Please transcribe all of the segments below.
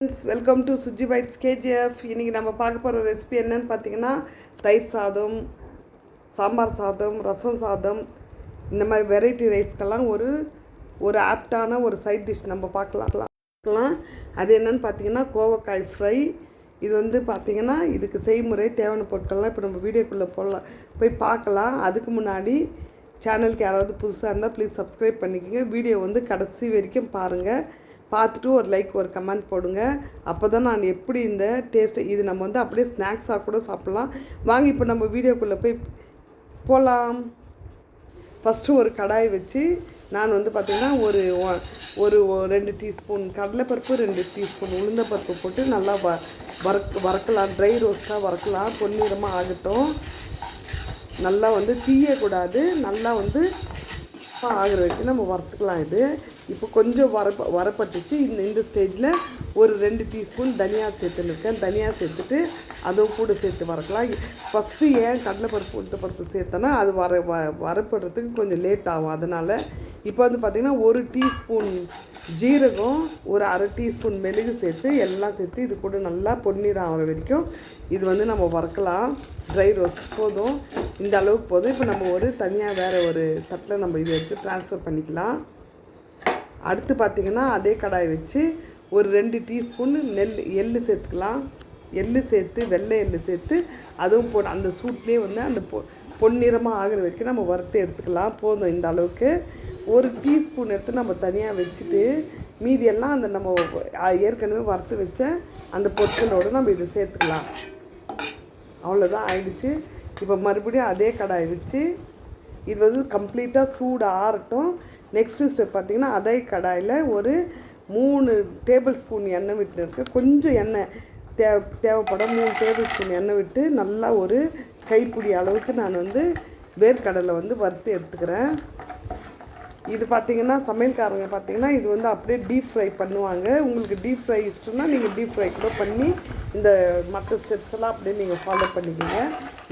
Friends welcome to Suji bites KGF இன்றைக்கி நம்ம பார்க்க போகிற ரெசிபி என்னன்னு பார்த்தீங்கன்னா தயிர் சாதம் சாம்பார் சாதம் ரசம் சாதம் இந்த மாதிரி வெரைட்டி ரைஸ்க்கெல்லாம் ஒரு ஒரு ஆப்டான ஒரு சைட் டிஷ் நம்ம பார்க்கலாம். பார்க்கலாம். அது என்னன்னு பார்த்தீங்கன்னா கோவக்காய் ஃப்ரை இது வந்து பார்த்திங்கன்னா இதுக்கு செய்முறை தேவையான பொருட்கள்லாம் இப்போ நம்ம வீடியோக்குள்ளே போடலாம். போய் பார்க்கலாம். அதுக்கு முன்னாடி சேனலுக்கு யாராவது புதுசாக இருந்தால் ப்ளீஸ் சப்ஸ்கிரைப் பண்ணிக்கோங்க. வீடியோ வந்து கடைசி வரைக்கும் பாருங்கள் பார்த்துட்டு ஒரு லைக் ஒரு கமெண்ட் போடுங்க. அப்போ தான் நான் எப்படி இந்த டேஸ்ட்டு இது நம்ம வந்து அப்படியே ஸ்நாக்ஸாக கூட சாப்பிட்லாம். வாங்க இப்போ நம்ம வீடியோக்குள்ளே போய் போகலாம் ஃபஸ்ட்டு ஒரு கடாய் வச்சு நான் வந்து பார்த்திங்கன்னா ஒரு ஒரு ரெண்டு டீஸ்பூன் கடலைப்பருப்பு ரெண்டு டீஸ்பூன் உளுந்தப்பருப்பு போட்டு நல்லா வ வறுக்க வறுக்கலாம். ட்ரை ரோஸ்ட்டாக வறுக்கலாம். பொன்னிறமாக ஆகட்டும். நல்லா வந்து தீயக்கூடாது. நல்லா வந்து ஆகிற வரைக்கும் நம்ம வறுத்துக்கலாம் இது. இப்போ கொஞ்சம் வரப்ப வரப்பட்டுச்சு. இந்த இந்த ஸ்டேஜில் ஒரு ரெண்டு டீஸ்பூன் தனியாக சேர்த்துன்னு தனியாக சேர்த்துட்டு அதுவும் கூட சேர்த்து வறுக்கலாம். ஃபஸ்ட்டு ஏன் கடலைப்பருப்பு உளுத்த பருப்பு சேர்த்தேன்னா அது வர வ வரப்படுறதுக்கு கொஞ்சம் லேட் ஆகும். அதனால் இப்போ வந்து பார்த்திங்கன்னா ஒரு டீஸ்பூன் ஜீரகம் ஒரு அரை டீஸ்பூன் மெழுகு சேர்த்து எல்லாம் சேர்த்து இது கூட நல்லா பொன்னிறம் ஆகிற வரைக்கும் இது வந்து நம்ம வறுக்கலாம். ட்ரை ரோஸ்ட் போதும். இந்த அளவுக்கு போதும். இப்போ நம்ம ஒரு தனியாக வேறு ஒரு தட்டில் நம்ம இதை எடுத்து ட்ரான்ஸ்ஃபர் பண்ணிக்கலாம். அடுத்து பார்த்திங்கன்னா அதே கடாய் வச்சு ஒரு ரெண்டு டீஸ்பூன் நெல் எள்ளு சேர்த்துக்கலாம். எள் சேர்த்து வெள்ளை எள்ளு சேர்த்து அதுவும் போ அந்த சூட்லேயே வந்து அந்த பொ பொன்னிறமாக ஆகிற வரைக்கும் நம்ம வறுத்து எடுத்துக்கலாம். போதும் இந்த அளவுக்கு. ஒரு டீஸ்பூன் எடுத்து நம்ம தனியாக வச்சுட்டு மீதி எல்லாம் அந்த நம்ம ஏற்கனவே வறுத்து வச்ச அந்த பொருட்களோடு நம்ம இதை சேர்த்துக்கலாம். அவ்வளோதான் ஆயிடுச்சு. இப்போ மறுபடியும் அதே கடாய் வச்சு இது வந்து கம்ப்ளீட்டாக சூடு ஆறட்டும். நெக்ஸ்ட்டு ஸ்டெப் பார்த்திங்கன்னா அதே கடாயில் ஒரு மூணு டேபிள் ஸ்பூன் எண்ணெய் விட்டு இருக்கு. கொஞ்சம் எண்ணெய் தே தேவைப்படும் மூணு டேபிள் ஸ்பூன் எண்ணெய் விட்டு நல்லா ஒரு கைப்பிடி அளவுக்கு நான் வந்து வேர்க்கடலை வந்து வறுத்து எடுத்துக்கிறேன். இது பார்த்தீங்கன்னா சமையல்காரங்க பார்த்தீங்கன்னா இது வந்து அப்படியே டீப் ஃப்ரை பண்ணுவாங்க. உங்களுக்கு டீப் ஃப்ரை இஷ்டம்னா நீங்கள் டீப் ஃப்ரை கூட பண்ணி இந்த மற்ற ஸ்டெப்ஸ் எல்லாம் அப்படியே நீங்கள் ஃபாலோ பண்ணிக்கோங்க.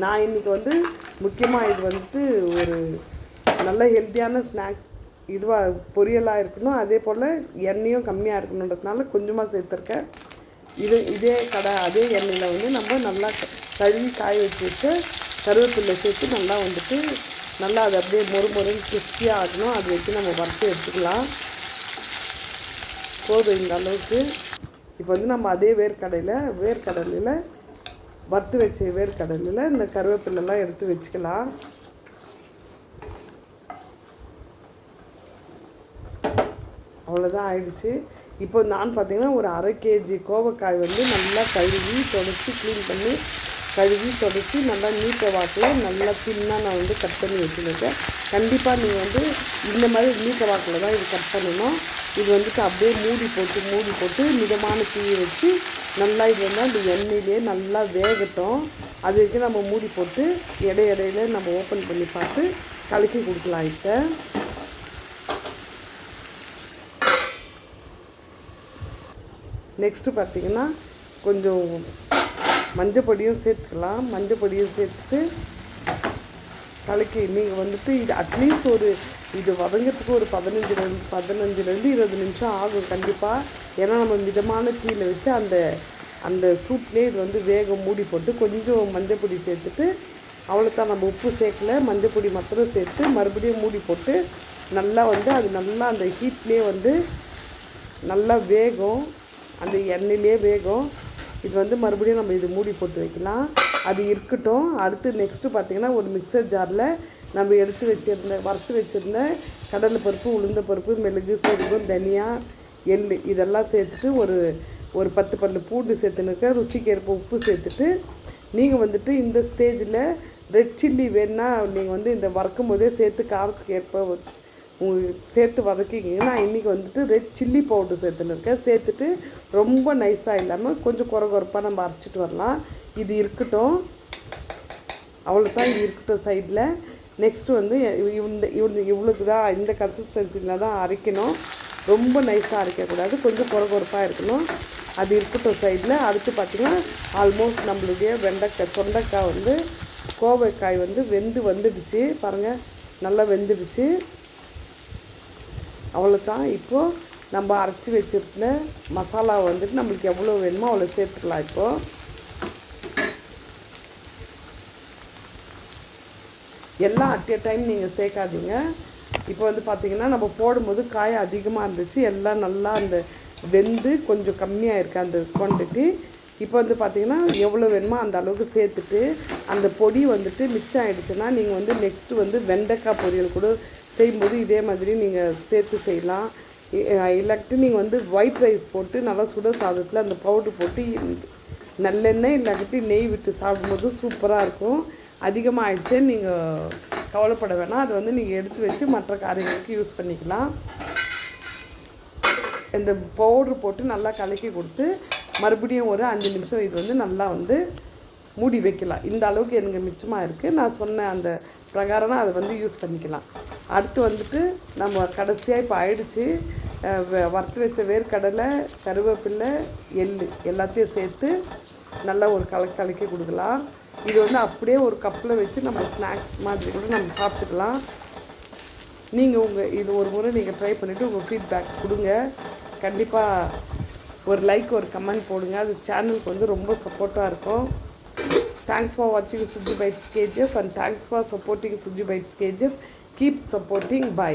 நான் இன்றைக்கி வந்து முக்கியமாக இது வந்துட்டு ஒரு நல்ல ஹெல்த்தியான ஸ்நாக் இதுவாக பொரியலாக இருக்கணும். அதே போல் எண்ணெயும் கம்மியாக இருக்கணுன்றதுனால கொஞ்சமாக சேர்த்துருக்கேன். இது இதே கடை அதே எண்ணெயில் வந்து நம்ம நல்லா கழுவி காய வச்சு வச்சு கருவேப்பிலை சேர்த்து நல்லா வந்துட்டு நல்லா அது அப்படியே மொறு மொறுன்னு கிறிஸ்பியாக ஆகணும். அது வச்சு நம்ம வறுத்து எடுத்துக்கலாம். போதும் இந்த அளவுக்கு. இப்போ வந்து நம்ம அதே வேர்க்கடையில் வேர்க்கடலையில் வறுத்து வச்ச வேர்க்கடலையில் இந்த கருவேப்பிலெல்லாம் எடுத்து வச்சுக்கலாம். அவ்வளோதான் ஆயிடுச்சு. இப்போ நான் பார்த்தீங்கன்னா ஒரு அரை கேஜி கோவக்காய் வந்து நல்லா கழுவி தொடச்சி க்ளீன் பண்ணி கழுவி தொடச்சி நல்லா நீட்ட வாக்கில் நல்லா தின்னாக நான் வந்து கட் பண்ணி வச்சுருக்கேன். கண்டிப்பாக நீங்கள் வந்து இந்த மாதிரி நீட்ட வாக்கில் தான் இது கட் பண்ணணும். இது வந்துட்டு அப்படியே மூடி போட்டு மூடி போட்டு மிதமான தீயை வச்சு நல்லா இது வந்து அந்த எண்ணெயிலே நல்லா வேகட்டும். அது வரைக்கும் நம்ம மூடி போட்டு இடை இடையில நம்ம ஓப்பன் பண்ணி பார்த்து கலக்கி கொடுக்கலாம் இப்போ. நெக்ஸ்ட்டு பார்த்தீங்கன்னா கொஞ்சம் மஞ்சள் பொடியும் சேர்த்துக்கலாம். மஞ்சள் பொடியும் சேர்த்துட்டு கலக்கி நீங்கள் வந்துட்டு இது அட்லீஸ்ட் ஒரு இது வதங்கிறதுக்கு ஒரு பதினஞ்சுலேருந்து பதினஞ்சுலேருந்து இருபது நிமிஷம் ஆகும் கண்டிப்பாக ஏன்னா நம்ம மிதமான தீயில் வச்சு அந்த அந்த சூட்லேயே இது வந்து வேகம் மூடி போட்டு கொஞ்சம் மஞ்சள் பொடி சேர்த்துட்டு அவ்வளோத்தான் நம்ம உப்பு சேர்க்கல. மஞ்சள் பொடி மாத்திரம் சேர்த்து மறுபடியும் மூடி போட்டு நல்லா வந்து அது நல்லா அந்த ஹீட்லேயே வந்து நல்லா வேகும். அந்த எண்ணெயிலே வேகும். இது வந்து மறுபடியும் நம்ம இது மூடி போட்டு வைக்கலாம். அது இருக்கட்டும். அடுத்து நெக்ஸ்ட்டு பார்த்தீங்கன்னா ஒரு மிக்சர் ஜாரில் நம்ம எடுத்து வச்சுருந்த வறுத்து வச்சுருந்த கடலை பருப்பு உளுந்த பருப்பு மெழுகு சீரகம் தனியா எள் இதெல்லாம் சேர்த்துட்டு ஒரு ஒரு பத்து பல்லு பூண்டு சேர்த்துனுக்க ருசிக்கு ஏற்ப உப்பு சேர்த்துட்டு நீங்கள் வந்துட்டு இந்த ஸ்டேஜில் ரெட் சில்லி வேணுன்னா நீங்கள் வந்து இந்த வறுக்கும் போதே சேர்த்து காரத்துக்கு ஏற்ப சேர்த்து வதக்கிக்கிங்கன்னா இன்றைக்கி வந்துட்டு ரெட் சில்லி பவுடர் சேர்த்துன்னு இருக்கேன். சேர்த்துட்டு ரொம்ப நைஸாக இல்லாமல் கொஞ்சம் குறை குறைப்பாக நம்ம அரைச்சிட்டு வரலாம். இது இருக்கட்டும். அவ்வளோதான் இது இருக்கட்டும் சைடில் நெக்ஸ்ட்டு வந்து இந்த இந்த இவ்வளோக்கு தான் இந்த கன்சிஸ்டன்சியில் தான் அரைக்கணும். ரொம்ப நைஸாக அரைக்கக்கூடாது கொஞ்சம் குறை குறைப்பாக இருக்கணும். அது இருக்கட்டும் சைடில் அடுத்து பார்த்திங்கன்னா ஆல்மோஸ்ட் நம்மளுடைய வெண்டைக்காய் தொண்டைக்காய் வந்து கோவைக்காய் வந்து வெந்து வந்துடுச்சு. பாருங்கள் நல்லா வெந்துடுச்சு. அவ்வளோதான் இப்போது நம்ம அரைச்சி வச்சிருந்த மசாலா வந்துட்டு நம்மளுக்கு எவ்வளோ வேணுமோ அவ்வளோ சேர்த்துக்கலாம் இப்போது எல்லாம் அட் எ டைம் நீங்கள் சேர்க்காதீங்க. இப்போ வந்து பார்த்தீங்கன்னா நம்ம போடும்போது காய் அதிகமாக இருந்துச்சு. எல்லாம் நல்லா அந்த வெந்து கொஞ்சம் கம்மியாக இருக்குது அந்த குவான்டிட்டி இப்போ வந்து பார்த்தீங்கன்னா எவ்வளோ வேணுமோ அந்த அளவுக்கு சேர்த்துட்டு அந்த பொடி வந்துட்டு மிச்சம் ஆகிடுச்சுன்னா நீங்கள் வந்து நெக்ஸ்ட்டு வந்து வெண்டைக்காய் பொரியல் கூட செய்யும்போது இதே மாதிரி நீங்கள் சேர்த்து செய்யலாம். இல்லாட்டி நீங்கள் வந்து ஒயிட் ரைஸ் போட்டு நல்லா சுட சாதத்தில் அந்த பவுட்ரு போட்டு நல்லெண்ணெய் இல்லாட்டி நெய் விட்டு சாப்பிடும்போது சூப்பராக இருக்கும். அதிகமாக ஆயிடுச்சு நீங்கள் கவலைப்பட வேணாம். அதை வந்து நீங்கள் எடுத்து வச்சு மற்ற காரியங்களுக்கு யூஸ் பண்ணிக்கலாம். இந்த பவுட்ரு போட்டு நல்லா கலக்கி கொடுத்து மறுபடியும் ஒரு அஞ்சு நிமிஷம் இது வந்து நல்லா வந்து மூடி வைக்கலாம். இந்த அளவுக்கு எனக்கு மிச்சமாக இருக்குது நான் சொன்ன அந்த பிரகாரம் அதை வந்து யூஸ் பண்ணிக்கலாம். அடுத்து வந்துட்டு நம்ம கடைசியாக இப்போ ஆயிடுச்சு. வ- வறுத்து வச்ச வேர்க்கடலை கருவேப்பிலை எள் எல்லாத்தையும் சேர்த்து நல்லா ஒரு கலக்கி கலக்கி கொடுக்கலாம். இது வந்து அப்படியே ஒரு கப்பில் வச்சு நம்ம ஸ்நாக்ஸ் மாதிரி கூட நம்ம சாப்பிட்டுக்கலாம். நீங்கள் உங்கள் இது ஒரு முறை நீங்கள் ட்ரை பண்ணிவிட்டு உங்கள் ஃபீட்பேக் கொடுங்க. கண்டிப்பாக ஒரு லைக் ஒரு கமெண்ட் போடுங்க. அது சேனலுக்கு வந்து ரொம்ப சப்போர்ட்டாக இருக்கும். தேங்க்ஸ் ஃபார் வாட்சிங் Suji bites KGF and thanks for supporting Suji bites KGF keep supporting bye